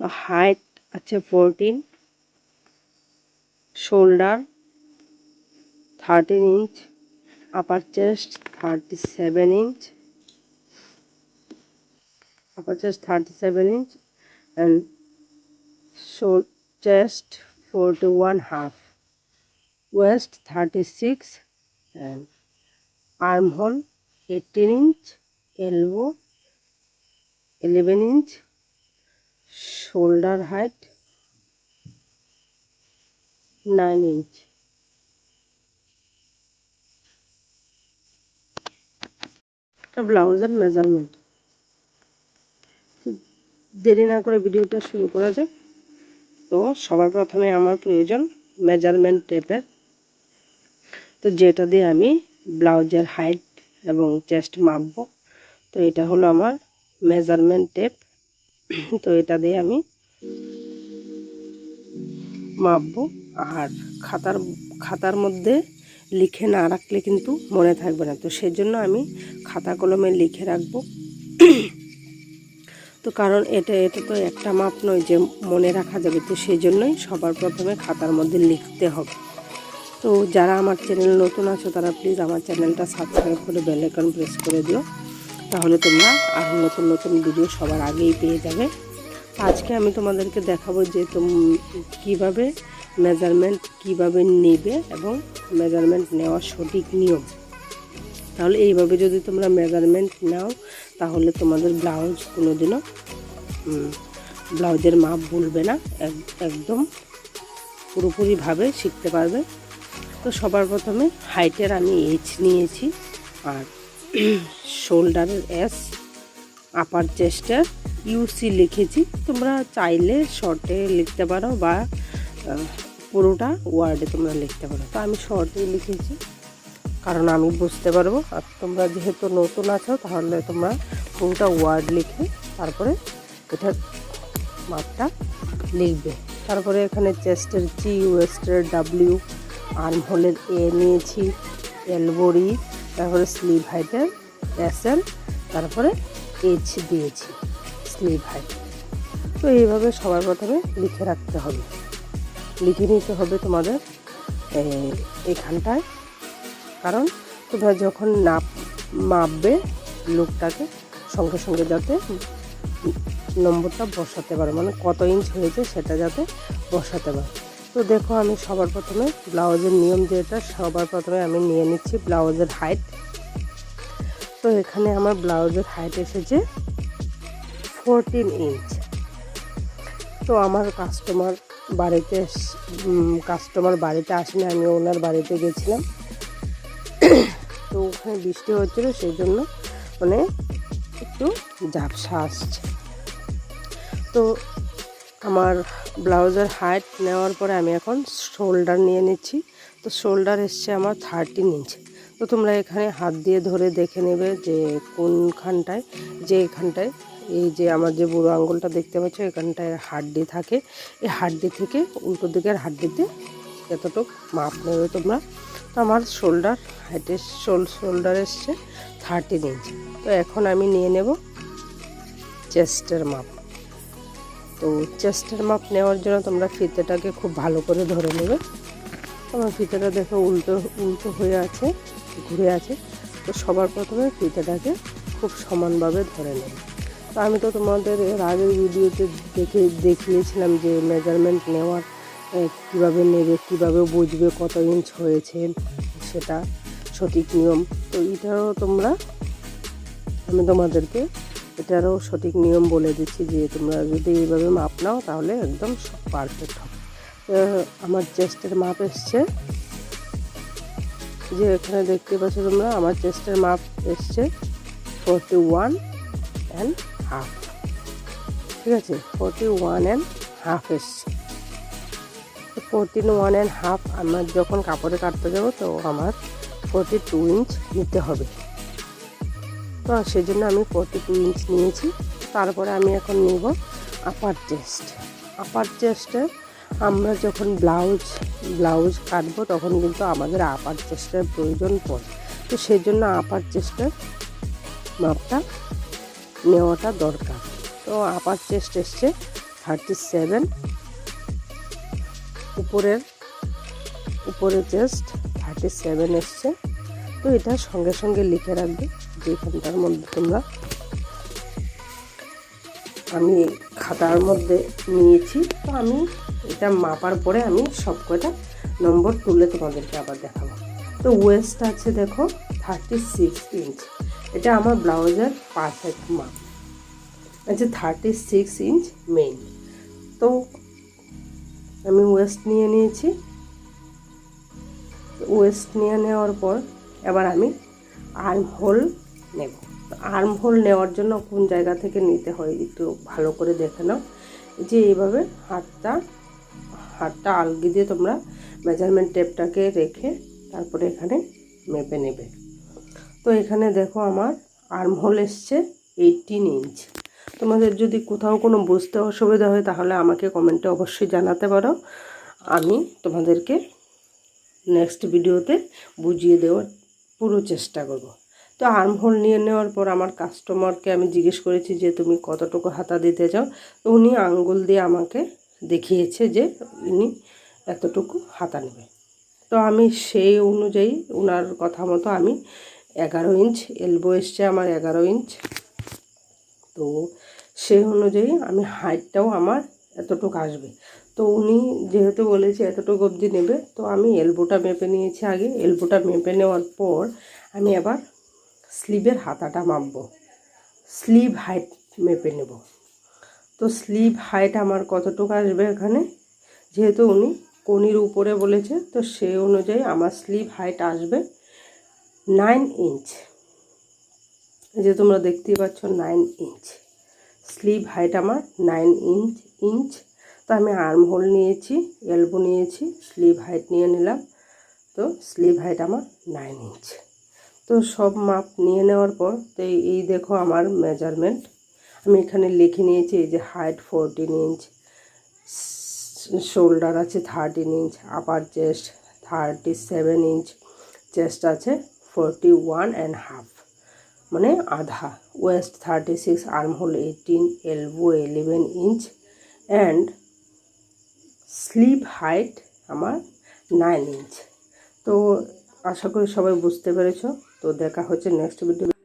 Height আছে fourteen shoulder thirteen inch upper chest thirty seven inch upper chest thirty seven inch and শোল chest forty one half waist thirty six and arm hole eighteen inch elbow eleven inch height 9 inch. এটা ব্লাউজের measurement দেরি না করে ভিডিওটা শুরু করা যাক। তো সবার প্রথমে আমার প্রয়োজন মেজারমেন্ট টেপের তো যেটা দিয়ে আমি ব্লাউজের হাইট এবং চেস্ট মাপবো, তো এটা হলো আমার মেজারমেন্ট টেপ তো এটা দিয়ে আমি মাপবো। আর খাতার খাতার মধ্যে লিখে না রাখলে কিন্তু মনে থাকবে না। তো সেজন্য আমি খাতা কলমে লিখে রাখব। তো কারণ এটা এটা তো একটা মাপ নয় যে মনে রাখা যাবে। তো সেই জন্যই সবার প্রথমে খাতার মধ্যে লিখতে হবে। তো যারা আমার চ্যানেল নতুন আছো তারা প্লিজ আমার চ্যানেলটা সাবস্ক্রাইব করে বেল আইকন প্রেস করে দিও। তাহলে তোমরা আরও নতুন নতুন ভিডিও সবার আগেই পেয়ে যাবে। আজকে আমি তোমাদেরকে দেখাবো যে তোম কীভাবে মেজারমেন্ট কীভাবে নেবে এবং মেজারমেন্ট নেওয়ার সঠিক নিয়ম। তাহলে এইভাবে যদি তোমরা মেজারমেন্ট নাও, তাহলে তোমাদের ব্লাউজ কোনোদিনও ব্লাউজের মাপ ভুলবে না। একদম পুরোপুরিভাবে শিখতে পারবে। তো সবার প্রথমে হাইটের আমি এইচ নিয়েছি। আর শোল্ডারের এস আপার চেস্টের ইউসি লিখেছি। তোমরা চাইলে শর্টে লিখতে পারো বা পুরোটা ওয়ার্ডে তোমরা লিখতে পারো। তো আমি শর্টে লিখেছি, কারণ আমি বুঝতে পারব। আর তোমরা যেহেতু নতুন আছো, তাহলে তোমরা পুরোটা ওয়ার্ড লিখে তারপরে এটার মাপটা লিখবে। তারপরে এখানে চেস্টের জি ওয়েস্টের ডাব্লিউ আর্ম হোলের এ নিয়েছি এলবোরি তারপরে স্লিভ হাইটের এস এল তারপরে এইচ দিয়েছি স্লিভ হাইট। তো এইভাবে সবার প্রথমে লিখে রাখতে হবে। লিখে নিতে হবে তোমাদের এখানটায়। কারণ তোমরা যখন নাপ, মাপবে লোকটাকে, সঙ্গে সঙ্গে যাতে নম্বরটা বসাতে পারো। মানে কত ইঞ্চ হয়েছে সেটা যাতে বসাতে পারো। তো দেখো আমি সবার প্রথমে ব্লাউজের নিয়ম যেটা, সবার প্রথমে আমি নিয়ে নিচ্ছি ব্লাউজের হাইট তো এখানে আমার ব্লাউজের হাইট এসেছে ফোরটিন ইঞ্চ তো আমার কাস্টমার বাড়িতে কাস্টমার বাড়িতে আসেনি আমি ওনার বাড়িতে গেছিলাম। তো ওখানে বৃষ্টি হচ্ছিল, সেই জন্য মানে একটু ঝাপসা আসছে। তো আমার ব্লাউজের হাইট নেওয়ার পরে আমি এখন শোল্ডার নিয়ে নিচ্ছি। তো শোল্ডার এসছে আমার থার্টিন ইঞ্চ তো তোমরা এখানে হাত দিয়ে ধরে দেখে নেবে যে কোনখানটায়, যে এখানটায়, এই যে আমার যে বুড়ো আঙ্গুলটা দেখতে পাচ্ছ, এখানটায় হাড্ডি থাকে। এই হাড্ডি থেকে উল্টো দিকের হাড্ডিতে এতটুক মাপ নেবে তোমরা। তো আমার শোল্ডার হাইটের শোল শোল্ডার এসছে থার্টিন ইঞ্চ তো এখন আমি নিয়ে নেব চেস্টের মাপ। তো চেস্টের মাপ নেওয়ার জন্য তোমরা ফিতেটাকে খুব ভালো করে ধরে নেবে। আমার ফিতেটা দেখো উল্টো উল্টো হয়ে আছে, ঘুরে আছে। তো সবার প্রথমে ফিতেটাকে খুব সমানভাবে ধরে নেবে। তো আমি তো তোমাদের এর আগের ভিডিওতে দেখে, দেখিয়েছিলাম যে মেজারমেন্ট নেওয়ার কীভাবে নেবে, কীভাবে বুঝবে কত ইঞ্চ হয়েছে সেটা সঠিক নিয়ম। তো এটাও তোমরা, আমি তোমাদেরকে এটারও সঠিক নিয়ম বলে দিচ্ছি যে তোমরা যদি এইভাবে মাপ নাও, তাহলে একদম পারফেক্ট হবে। আমার চেস্টের মাপ এসছে। যে এখানে দেখতে পাচ্ছ তোমরা, আমার চেস্টের মাপ এসছে ফোরটি ওয়ান অ্যান্ড হাফ ঠিক আছে? ফোরটি ওয়ান অ্যান্ড হাফ এসছে। ফোরটিন ওয়ান অ্যান্ড হাফ আমার যখন কাপড়ে কাটতে যাব, তো আমার ফোরটি টু ইঞ্চ নিতে হবে। তো সেই জন্য আমি ফোরটি টু ইঞ্চ নিয়েছি। তারপরে আমি এখন নিব আপার চেস্ট আপার চেস্টে আমরা যখন ব্লাউজ ব্লাউজ কাটবো তখন কিন্তু আমাদের আপার চেস্টের প্রয়োজন পড়ে। তো সেই জন্য আপার চেস্টের মাপটা নেওয়াটা দরকার। তো আপার চেস্ট এসছে থার্টি সেভেন উপরের উপরে চেস্ট থার্টি সেভেন এসছে। তো এটা সঙ্গে সঙ্গে লিখে রাখবে। যেখানটার মধ্যে তোমরা আমি খাতার মধ্যে নিয়েছি। তো আমি এটা মাপার পরে আমি সব কটা নম্বর তুলে তোমাদেরকে আবার দেখাবো। তো ওয়েস্ট আছে দেখো থার্টি সিক্স ইঞ্চ এটা আমার ব্লাউজের পারফেক্ট মাপ আছে থার্টি সিক্স ইঞ্চ মেইন তো আমি ওয়েস্ট নিয়ে নিয়েছি। ওয়েস্ট নিয়ে নেওয়ার পর এবার আমি আর্ম হোল নেব। আর্ম হোল নেওয়ার জন্য কোন জায়গা থেকে নিতে হয় একটু ভালো করে দেখে নাও। যে এইভাবে হাতটা হাতটা আলগি দিয়ে তোমরা মেজারমেন্ট টেপটাকে রেখে তারপরে এখানে মেপে নেবে। তো এখানে দেখো আমার আর্ম হোল এসছে এইটিন ইঞ্চ তোমাদের যদি কোথাও কোনো বুঝতে অসুবিধা হয় তাহলে আমাকে কমেন্টে অবশ্যই জানাতে পারো। আমি তোমাদেরকে নেক্সট ভিডিওতে বুঝিয়ে দেওয়ার পুরো চেষ্টা করব। তো আর্ম হোল নিয়ে নেওয়ার পর আমার কাস্টমারকে আমি জিজ্ঞেস করেছি যে, তুমি কতটুকু হাতা দিতে চাও? তো উনি আঙ্গুল দিয়ে আমাকে দেখিয়েছে যে উনি এতটুকু হাতা নেবে। তো আমি সেই অনুযায়ী ওনার কথা মতো আমি এগারো ইঞ্চ এলবো এসছে আমার এগারো ইঞ্চ। তো সেই অনুযায়ী আমি হাইটটাও আমার এতটুকু আসবে। তো উনি যেহেতু বলেছে এতটুকু অবধি নেবে, তো আমি এলবোটা মেপে নিয়েছি আগে। এলবোটা মেপে নেওয়ার পর আমি আবার স্লিভের হাতাটা মাপবো। স্লিভ হাইট মেপে নেব। তো স্লিভ হাইট আমার কতটুকু আসবে এখানে? যেহেতু উনি কনির উপরে বলেছে, তো সে অনুযায়ী আমার স্লিভ হাইট আসবে নাইন ইঞ্চ। যে তোমরা দেখতেই পাচ্ছ নাইন ইঞ্চ। স্লিভ হাইট আমার নাইন ইঞ্চ ইঞ্চ। তো আমি আর্ম হোল নিয়েছি, এলবো নিয়েছি, স্লিভ হাইট নিয়ে নিলাম। তো স্লিভ হাইট আমার নাইন ইঞ্চ। তো সব মাপ নিয়ে নেওয়ার পর, তো এই দেখো আমার মেজারমেন্ট আমি এখানে লিখে নিয়েছি এই যে হাইট ফোরটিন ইঞ্চ শোল্ডার আছে thirteen inch upper chest thirty seven inch chest আছে ফোরটি ওয়ান অ্যান্ড হাফ মানে আধা। Waist thirty six arm hole eighteen elbow eleven inch and sleeve height আমার নাইন ইঞ্চ তো আশা করি সবাই বুঝতে পেরেছ। তো দেখা হচ্ছে নেক্সট ভিডিও